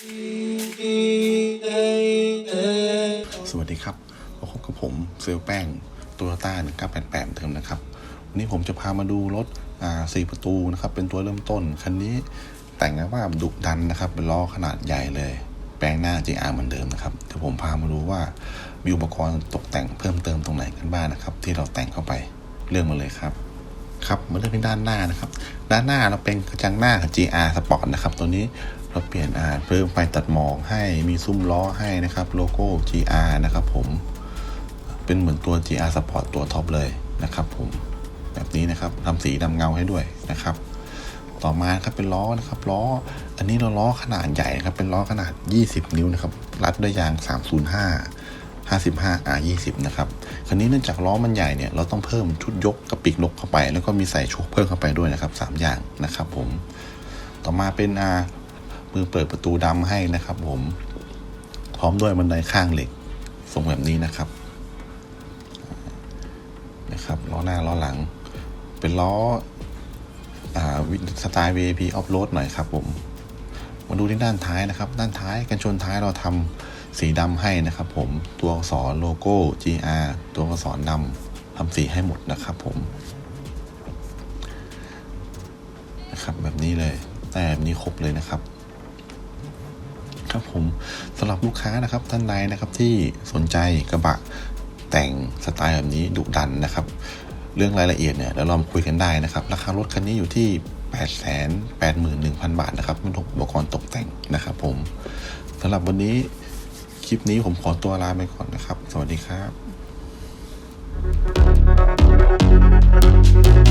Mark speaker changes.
Speaker 1: สวัสดีครับมาพบกับผมเซลลแป้งโตโยต้า1988เดิมนะครับ วันนี้ผมจะพามาดูรถอ่ประตูนะครับ เป็นตัวเริ่มต้น คันนี้แต่งนะว่าดุดันนะครับ เป็นล้อขนาดใหญ่เลย แปลงหน้า JR เหมือนเดิมนะครับ เดี๋ยวผมพามาดูว่ามีอุปกรณ์ตกแต่งเพิ่มเติมตรงไหนกันบ้างนะครับ ที่เราแต่งเข้าไปเรื่องมาเลยครับครับมาเริ่มที่ด้านหน้านะครับ ด้านหน้าเราเป็นกระจังหน้าของ GR Sport นะครับ ตัวนี้ เราเปลี่ยนอ่าเพิ่มไฟตัดหมอกให้มีซุ้มล้อให้นะครับโลโก้ GR นะครับผมเป็นเหมือนตัว GR Sport ตัวท็อปเลยนะครับผมแบบนี้นะครับทำสีดำเงาให้ด้วยนะครับ ต่อมาครับเป็นล้อนะครับล้อ อันนี้เราล้อขนาดใหญ่นะครับเป็นล้อขนาด 20 นิ้วนะครับรัดด้วยยาง 305 55 R 20นะครับคราวนี้เนื่องจากล้อมันใหญ่เนี่ยเราต้องเพิ่มชุดยกกับปีกนกเข้าไป แล้วก็มีใส่โชคเพิ่มเข้าไปด้วยนะครับ 3 อย่างนะครับผมต่อมาเป็น มือเปิดประตูดำให้นะครับ ผม พร้อมด้วยบันไดข้างเหล็กทรงแบบนี้นะครับ นะครับล้อหน้าล้อหลัง เป็นล้ออสไตล์ VIP off road หน่อยครับ ผม มาดูที่ด้านท้ายนะครับ ด้านท้ายกันชนท้ายเราทำสีดำให้นะครับ ผม ตัวอักษรโลโก้ GR ตัวอักษรดำทำสีให้หมดนะครับ ผมนะครับแบบนี้เลยแต่แบบนี้ครบเลยนะครับ ครับผมสำหรับลูกค้านะครับท่านใดนะครับที่สนใจกระบะแต่งสไตล์แบบนี้ดุดันนะครับ เรื่องรายละเอียดเนี่ยเดี๋ยวเราคุยกันได้นะครับ ราคารถคันนี้อยู่ที่ 8 8 1 0 0 0 บาทนะครับไม่รวมอุปกรณ์ตกแต่งนะครับผมสำหรับวันนี้คลิปนี้ผมขอตัวลาไปก่อนนะครับ สวัสดีครับ